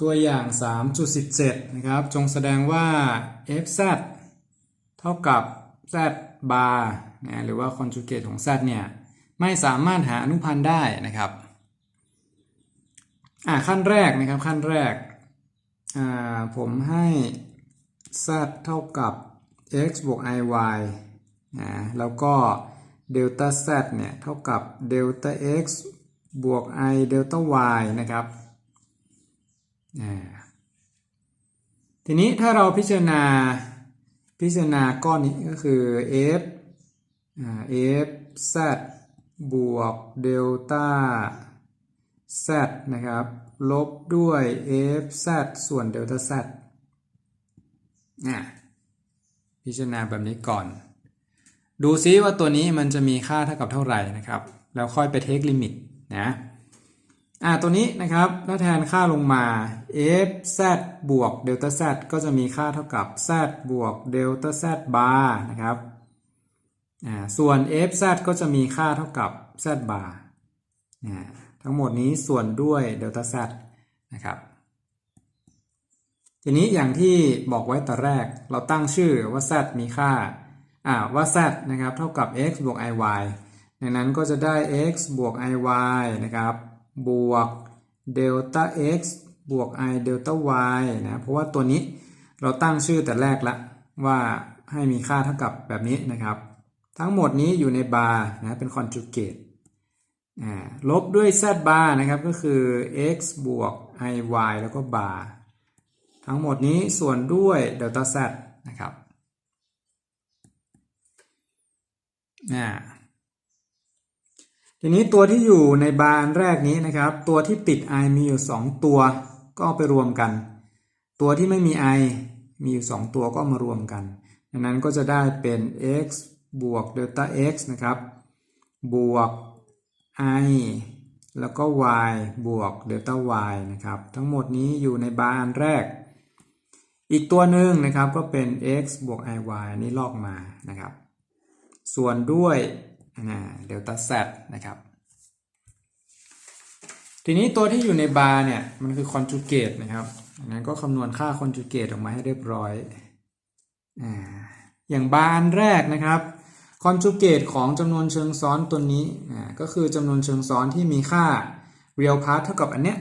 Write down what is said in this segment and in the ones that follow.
ตัวอย่าง 3.17 นะครับ จงแสดงว่า fz เท่ากับ z bar นะหรือว่า conjugate ของ z เนี่ย ไม่สามารถหาอนุพันธ์ได้นะครับอ่าขั้นแรกนะครับ ขั้นแรกอ่าผมให้ z เท่ากับ x บวก iy นะแล้วก็ delta z เนี่ย เท่ากับ delta x บวก i delta y นะครับ ทีนี้ถ้าเราพิจารณาพิจารณาก้อนนี้ก็คือ f f z บวกเดลต้า z นะครับ ลบด้วย f z ส่วนเดลต้า z พิจารณาแบบนี้ก่อน ดูซิว่าตัวนี้มันจะมีค่าเท่ากับเท่าไหร่นะครับ แล้วค่อยไปเทคลิมิตนะ อ่าตัวนี้นะครับถ้าแทนค่าลงมา f z บวกเดลต้า z ก็จะมีค่าเท่ากับ z บวกเดลต้า z บาร์นะครับอ่าส่วน f z ก็จะมีค่าเท่ากับ z บาร์อ่าทั้งหมดนี้ส่วนด้วยเดลต้า z นะครับ ทีนี้อย่างที่บอกไว้แต่แรกเราตั้งชื่อว่า z มีค่าอ่าว่า z นะครับเท่ากับ x บวก iy ดังนั้นก็จะได้ x บวก iy นะครับ บวกเดลต้า x บวก i เดลต้า y นะ เพราะว่าตัวนี้เราตั้งชื่อแต่แรกละว่าให้มีค่าเท่ากับแบบนี้นะครับ ทั้งหมดนี้อยู่ในบาร์นะเป็นคอนจูเกตลบด้วย z บาร์นะครับก็คือ x บวก i y แล้วก็บาร์ทั้งหมดนี้ส่วนด้วยเดลต้า z นะครับอ่า ทีนี้ตัวที่อยู่ในบานแรกนี้นะครับ ตัวที่ติด i มีอยู่ 2 ตัว ก็เอาไปรวมกัน ตัวที่ไม่มี i มีอยู่ 2 ตัวก็มารวมกันดังนั้นก็จะได้เป็น x บวกเดลต้า x นะครับ บวก i แล้วก็ y บวกเดลต้า y นะครับ ทั้งหมดนี้อยู่ในบานแรก อีกตัวหนึ่งนะครับก็เป็น x บวก i y นี่ลอกมานะครับ ส่วนด้วย เดลต้า z นะครับ ทีนี้ตัวที่อยู่ในบาร์เนี่ยมันคือคอนจูเกตนะครับนั้นก็คำนวณค่าคอนจูเกตออกมาให้เรียบร้อยอ่าอย่างบาร์อันแรกนะครับคอนจูเกตของจำนวนเชิงซ้อนตัวนี้ก็คือจำนวนเชิงซ้อนที่มีค่า real part เท่ากับอันเนี้ย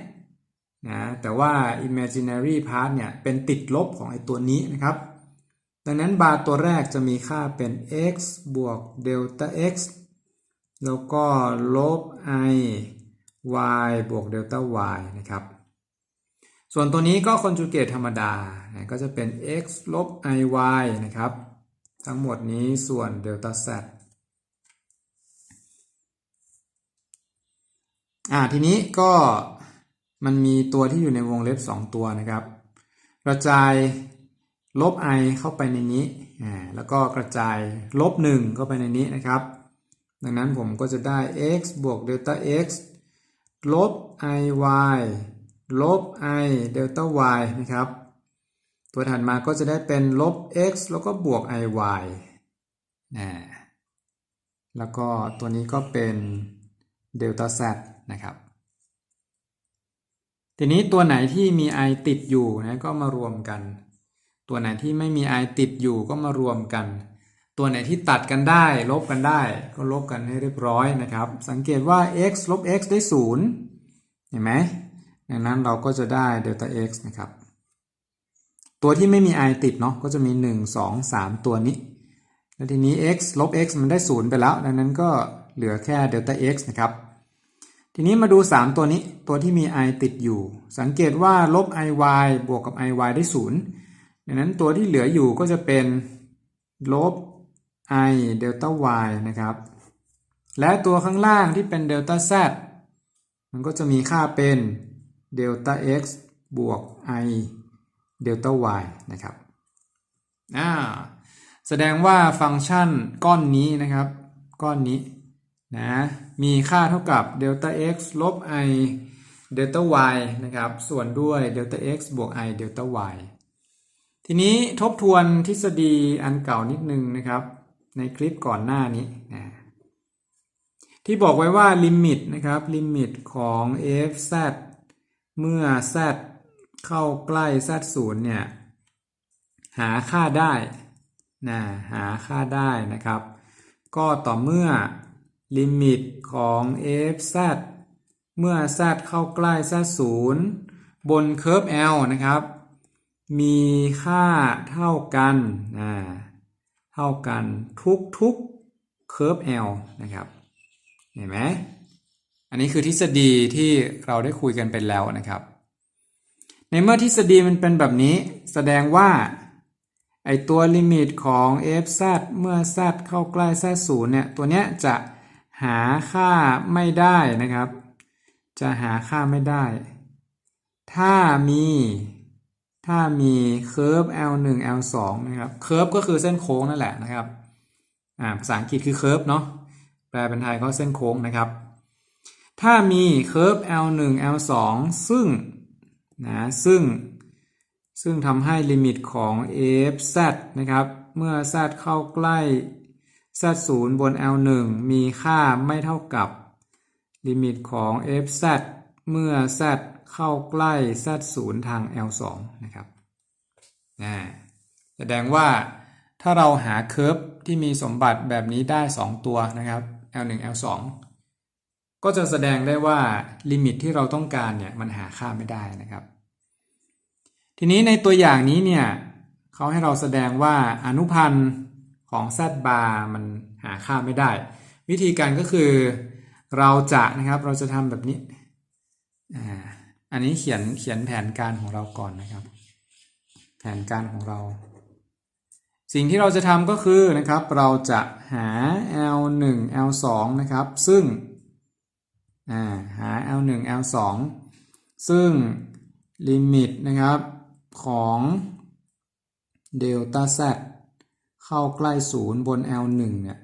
นะแต่ว่า imaginary part เนี่ยเป็นติดลบของไอ้ตัวนี้นะครับ ดังนั้นบาร์ตัวแรกจะมีค่าเป็น x บวกเดลต้า x แล้วก็ลบ i y บวกเดลต้า y นะครับ ส่วนตัวนี้ก็คอนจูเกตธรรมดา ก็จะเป็น x ลบ i y นะครับ ทั้งหมดนี้ส่วนเดลต้า z อ่าทีนี้ก็มันมีตัวที่อยู่ในวงเล็บ 2 ตัวนะครับ กระจาย ลบ i เข้าไปในนี้อ่าแล้วก็กระจายลบ 1 เข้าไปในนี้นะครับ ดังนั้นผมก็จะได้ x บวกเดลต้า x ลบ i y ลบ i เดลต้า y นะครับ ตัวถัดมาก็จะได้เป็นลบ x แล้วก็บวก i y นะแล้วก็ตัวนี้ก็เป็นเดลต้า z นะครับ ทีนี้ตัวไหนที่มี i ติดอยู่นะก็มารวมกัน ตัวไหนที่ไม่มี i ติดอยู่ก็มารวมกัน ตัวไหนที่ตัดกันได้ ลบกันได้ ก็ลบกันให้เรียบร้อยนะครับ สังเกตว่า x ลบ x ได้ 0 เห็นไหมดังนั้นเราก็จะได้เดลต้า x นะครับ ตัวที่ไม่มี i ติดเนาะก็จะมี 1 2 3 ตัวนี้ แล้วทีนี้ x ลบ x มันได้ 0 ไปแล้ว ดังนั้นก็เหลือแค่เดลต้า x นะครับทีนี้มาดู 3 ตัวนี้ตัวที่มี i ติดอยู่ สังเกตว่าลบ i y บวกกับ i y ได้ 0 ดังนั้นตัวที่เหลืออยู่ก็จะเป็นลบ i เดลต้า y นะครับ และตัวข้างล่างที่เป็นเดลต้า z มันก็จะมีค่าเป็นเดลต้า x บวก i เดลต้า y นะครับอ่าแสดงว่าฟังก์ชันก้อนนี้นะครับ ก้อนนี้นะมีค่าเท่ากับเดลต้า x ลบ i เดลต้า y นะครับ ส่วนด้วยเดลต้า x บวก i เดลต้า y ทีนี้ทบทวนทฤษฎีอันเก่านิดนึงนะครับ ในคลิปก่อนหน้านี้นะที่บอกไว้ว่าลิมิตนะครับลิมิตของ f z เมื่อ z เข้าใกล้ z ศูนย์เนี่ยหาค่าได้นะหาค่าได้นะครับ ก็ต่อเมื่อลิมิตของ f(z) เมื่อ z เข้าใกล้ z ศูนย์บนเคอร์ฟ L นะครับ มีค่าเท่ากันนะเท่ากันทุกทุกเคอร์ฟ L นะครับ เห็นไหมอันนี้คือทฤษฎีที่เราได้คุยกันไปแล้วนะครับ ในเมื่อทฤษฎีมันเป็นแบบนี้ แสดงว่าไอตัวลิมิตของ f(z) เมื่อ z เข้าใกล้ z ศูนย์เนี่ย ตัวเนี้ยจะหาค่าไม่ได้นะครับ จะหาค่าไม่ได้ ถ้ามี ถ้ามีเคอร์ฟ L1 L2 นะครับเคอร์ฟก็คือเส้นโค้งนั่นแหละนะครับอ่าภาษาอังกฤษคือเคอร์ฟเนาะแปลเป็นไทยก็เส้นโค้งนะครับ ถ้ามีเคอร์ฟ L1 L2 ซึ่งนะซึ่งซึ่งทำให้ลิมิตของ f(z) นะครับ เมื่อ z เข้าใกล้ z 0บน L1 มีค่าไม่เท่ากับลิมิตของ f(z) เมื่อ z เข้าใกล้ z 0ทาง L2 นะครับนะแสดงว่าถ้าเราหาเคอร์ฟที่มีสมบัติแบบนี้ได้ 2 ตัวนะครับ L1 L2 ก็จะแสดงได้ว่าลิมิตที่เราต้องการเนี่ยมันหาค่าไม่ได้นะครับ ทีนี้ในตัวอย่างนี้เนี่ยเขาให้เราแสดงว่าอนุพันธ์ของ z bar มันหาค่าไม่ได้ วิธีการก็คือเราจะนะครับเราจะทำแบบนี้อ่า อันนี้เขียนเขียนแผนการของเราก่อนนะครับ แผนการของเรา สิ่งที่เราจะทำก็คือนะครับ เราจะหา L1 L2 นะครับ ซึ่งาหา L1 L2 ซึ่งลิมิตนะครับของเดลต้า z เข้าใกล้ศูนย์บน L1 เนี่ย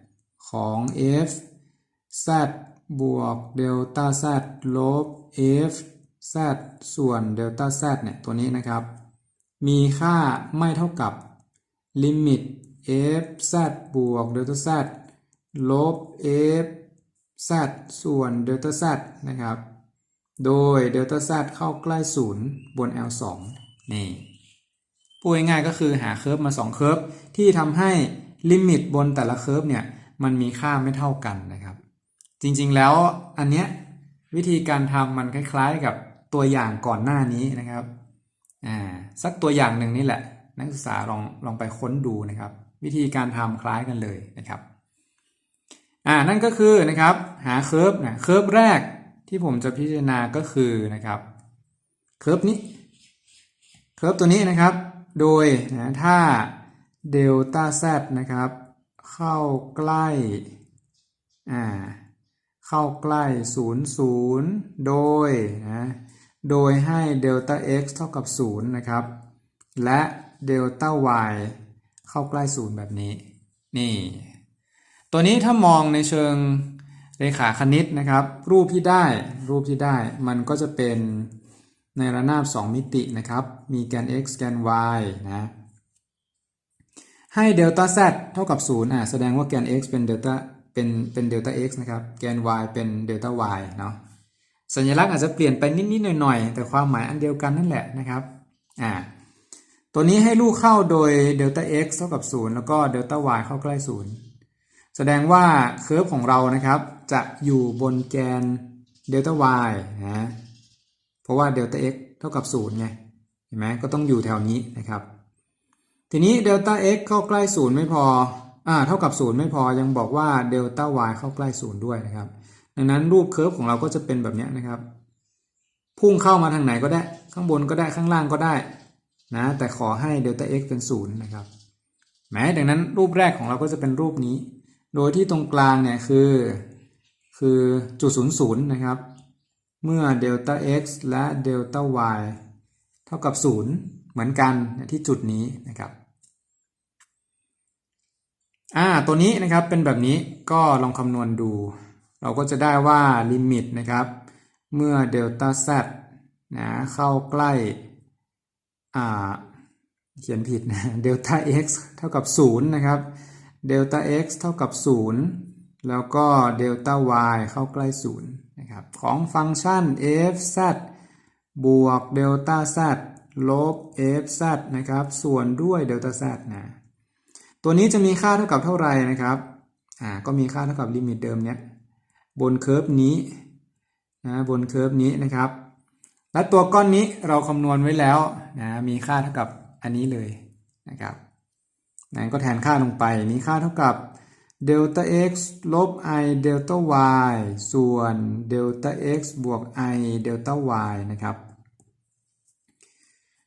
ของ f z บวกเดลต้า z ลบ f z ส่วนเดลต้า z เนี่ยตัวนี้นะครับ มีค่าไม่เท่ากับลิมิต f z บวกเดลต้า z ลบ f z ส่วนเดลต้า z นะครับ โดยเดลต้า z เข้าใกล้ศูนย์บน L2 นี่พูดง่ายๆก็คือหาเคอร์ฟมา2เคอร์ฟที่ทำให้ลิมิตบนแต่ละเคอร์ฟเนี่ยมันมีค่าไม่เท่ากันนะครับ จริงๆแล้วอันเนี้ยวิธีการทำมันคล้ายๆกับ ตัวอย่างก่อนหน้านี้นะครับอ่าสักตัวอย่างหนึ่งนี่แหละ นักศึกษาลองลองไปค้นดูนะครับ วิธีการทำคล้ายกันเลยนะครับอ่านั่นก็คือนะครับหาเคอร์ฟนะเคอร์ฟแรกที่ผมจะพิจารณาก็คือนะครับเคอร์ฟนี้เคอร์ฟตัวนี้นะครับ โดยนะถ้าเดลต้า z นะครับ เข้าใกล้อ่าเข้าใกล้0 0โดยนะ โดยให้เดลต้า x เท่ากับ 0 นะครับ และเดลต้า y เข้าใกล้ 0 แบบนี้ นี่ ตัวนี้ถ้ามองในเชิงเรขาคณิตนะครับ รูปที่ได้ รูปที่ได้ มันก็จะเป็นในระนาบ 2 มิตินะครับ มีแกน x แกน y นะ ให้เดลต้า z เท่ากับ 0 อะ แสดงว่าแกน x เป็นเดลต้า เป็น เป็นเดลต้า x นะครับ แกน y เป็นเดลต้า y เนาะ สัญลักษณ์อาจจะเปลี่ยนไปนิดๆหน่อยๆ แต่ความหมายอันเดียวกันนั่นแหละนะครับอ่าตัวนี้ให้ลูกเข้าโดยเดลต้า x เท่ากับ 0 แล้วก็เดลต้า y เข้าใกล้ 0 แสดงว่าเคอร์ฟของเรานะครับ จะอยู่บนแกนเดลต้า y นะเพราะว่าเดลต้า x เท่ากับ 0 ไงเห็นไหมก็ต้องอยู่แถวนี้นะครับ ทีนี้เดลต้า x เข้าใกล้ 0 ไม่พออ่าเท่ากับ 0 ไม่พอยังบอกว่าเดลต้า y เข้าใกล้ 0 ด้วยนะครับ ดังนั้นรูปเคอร์ฟของเราก็จะเป็นแบบนี้นะครับ พุ่งเข้ามาทางไหนก็ได้ ข้างบนก็ได้ข้างล่างก็ได้นะ แต่ขอให้เดลต้า x เป็น0นะครับแม้ดังนั้นรูปแรกของเราก็จะเป็นรูปนี้ โดยที่ตรงกลางเนี่ยคือ คือจุด00นย์นะครับ เมื่อเดลต้า x และเดลต้า y เท่ากับ0เหมือนกันที่จุดนี้นะครับอ่าตัวนี้นะครับเป็นแบบนี้ก็ลองคำนวณดู เราก็จะได้ว่าลิมิตนะครับ เมื่อเดลต้า z นะเข้าใกล้อ่าเขียนผิดนะเดลต้า x เท่ากับ 0 นะครับเดลต้า x เท่ากับ 0 แล้วก็เดลต้า y เข้าใกล้ 0 นะครับ ของฟังก์ชัน f z บวกเดลต้า z ลบ f z นะครับ ส่วนด้วยเดลต้า z นะ ตัวนี้จะมีค่าเท่ากับเท่าไหร่นะครับ อ่า ก็มีค่าเท่ากับลิมิตเดิมเนี้ย บนเคอร์ฟนี้นะบนเคอร์ฟนี้นะครับ และตัวก้อนนี้เราคำนวณไว้แล้วนะมีค่าเท่ากับอันนี้เลยนะครับนั้นก็แทนค่าลงไปมีค่าเท่ากับเดลต้า x ลบ i เดลต้า y ส่วนเดลต้า x บวก i เดลต้า y นะครับ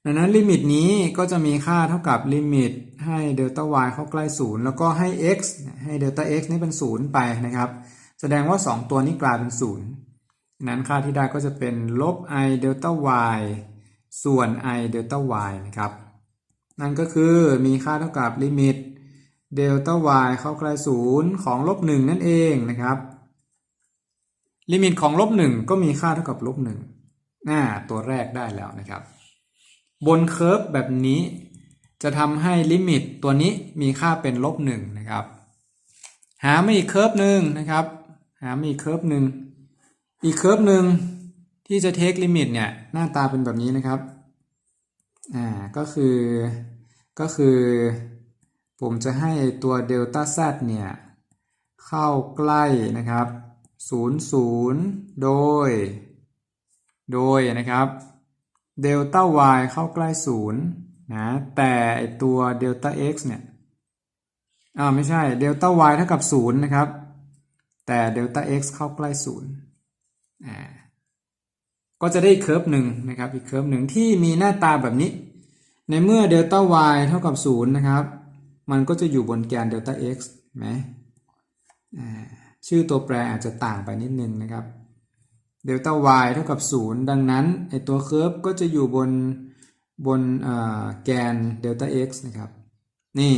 ดังนั้นลิมิตนี้ก็จะมีค่าเท่ากับลิมิตให้เดลต้า y เข้าใกล้ศูนย์แล้วก็ให้ x ให้เดลต้า x นี่เป็นศูนย์ไปนะครับ แสดงว่า 2 ตัวนี้กลายเป็นศูนย์นั้นค่าที่ได้ก็จะเป็นลบ i เดลต้า y ส่วน i เดลต้า y นะครับ นั่นก็คือมีค่าเท่ากับลิมิตเดลต้า y เข้าใกล้ศูนย์ของลบหนึ่งนั่นเองนะครับ ลิมิตของลบหนึ่งก็มีค่าเท่ากับลบหนึ่งน้าตัวแรกได้แล้วนะครับ บนเคอร์ฟแบบนี้จะทำให้ลิมิตตัวนี้มีค่าเป็นลบหนึ่งนะครับ หามาอีกเคอร์ฟหนึ่งนะครับ หามาอีกเคอร์ฟหนึ่งอีกเคอร์ฟหนึ่งที่จะเทคลิมิตเนี่ยหน้าตาเป็นแบบนี้นะครับอ่าก็คือก็คือ ผมจะให้ตัวเดลต้า z เนี่ยเข้าใกล้นะครับ0 0 โดย โดยนะครับเดลต้า y เข้าใกล้ 0 นะ แต่ตัวเดลต้า x เนี่ย อ่าไม่ใช่เดลต้า y เท่ากับ 0 นะครับ แต่เดลต้า x เข้าใกล้0อ่าก็จะได้อีกเคอร์ฟหนึ่งนะครับอีกเคอร์ฟหนึ่งที่มีหน้าตาแบบนี้ ในเมื่อเดลต้า y เท่ากับ0นะครับ มันก็จะอยู่บนแกนเดลต้า x ไหมชื่อตัวแปรอาจจะต่างไปนิดนึงนะครับเดลต้า y เท่ากับ 0 ดังนั้นไอตัวเคอร์ฟก็จะอยู่บนบนแกนเดลต้า x นะครับ นี่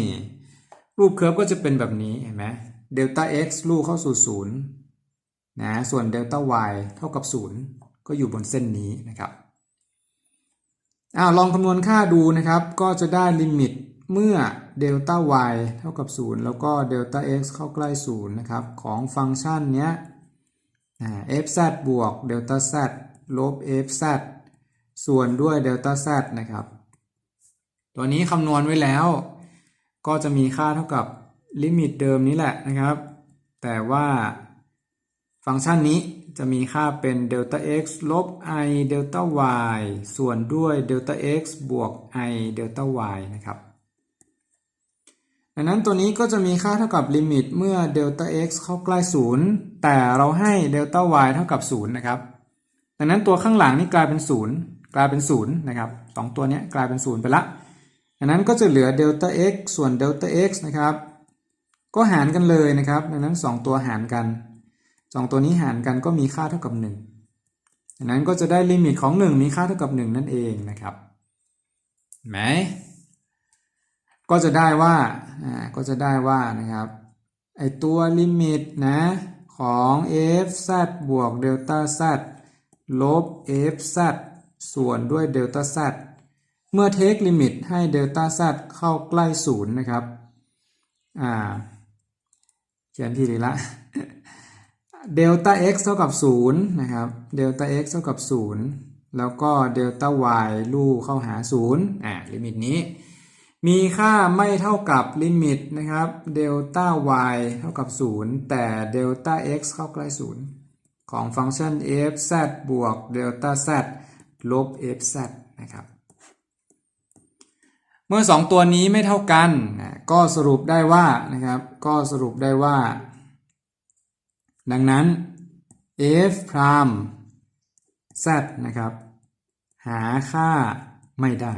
รูปเคอร์ฟก็จะเป็นแบบนี้เห็นไหม เดลต้า x ลูกเข้าสู่ 0 นะ ส่วนเดลต้า y เท่ากับ 0 ก็อยู่บนเส้นนี้นะครับอ่าลองคำนวณค่าดูนะครับ ก็จะได้ลิมิตเมื่อเดลต้า y เท่ากับ 0 แล้วก็เดลต้า x เข้าใกล้ 0 นะครับ ของฟังก์ชันเนี้ย fz บวกเดลต้า z ลบ fz ส่วนด้วยเดลต้า z นะครับ ตัวนี้คำนวณไว้แล้ว ก็จะมีค่าเท่ากับ ลิมิตเดิมนี้แหละนะครับ แต่ว่าฟังก์ชันนี้จะมีค่าเป็นเดลต้า x ลบ i เดลต้า y ส่วนด้วยเดลต้า x บวก i เดลต้า y นะครับ ดังนั้นตัวนี้ก็จะมีค่าเท่ากับลิมิตเมื่อเดลต้า x เข้าใกล้ 0 แต่เราให้เดลต้า y เท่ากับ 0 นะครับ ดังนั้นตัวข้างหลังนี่กลายเป็น 0 กลายเป็น 0 นะครับสองตัวนี้กลายเป็น 0 ไปละ ดังนั้นก็จะเหลือเดลต้า x ส่วนเดลต้า x นะครับ ก็หารกันเลยนะครับดังนั้น 2 ตัวหารกัน 2 ตัวนี้หารกันก็มีค่าเท่ากับ1ดังนั้นก็จะได้ลิมิตของ 1 มีค่าเท่ากับ 1 นั่นเองนะครับไหมก็จะได้ว่าอ่าก็จะได้ว่านะครับไอตัวลิมิตนะของ f z บวกเดลต้า z ลบ f z ส่วนด้วยเดลต้า z เมื่อเทคลิมิตให้เดลต้า z เข้าใกล้ศูนย์นะครับ อ่า ขียนทีดีละเดลต้า x เท่ากับ 0 นะครับ เดลต้า x เท่ากับ 0 แล้วก็เดลต้า y ลู่เข้าหา 0 อ่าลิมิตนี้ มีค่าไม่เท่ากับลิมิตนะครับ เดลต้า y เท่ากับ 0 แต่เดลต้า x เข้าใกล้ 0 ของฟังก์ชัน f z บวกเดลต้า z ลบ f z นะครับ เมื่อ 2 ตัวนี้ไม่เท่ากันก็สรุปได้ว่านะครับก็สรุปได้ว่า ดังนั้น f prime z นะครับ หาค่าไม่ได้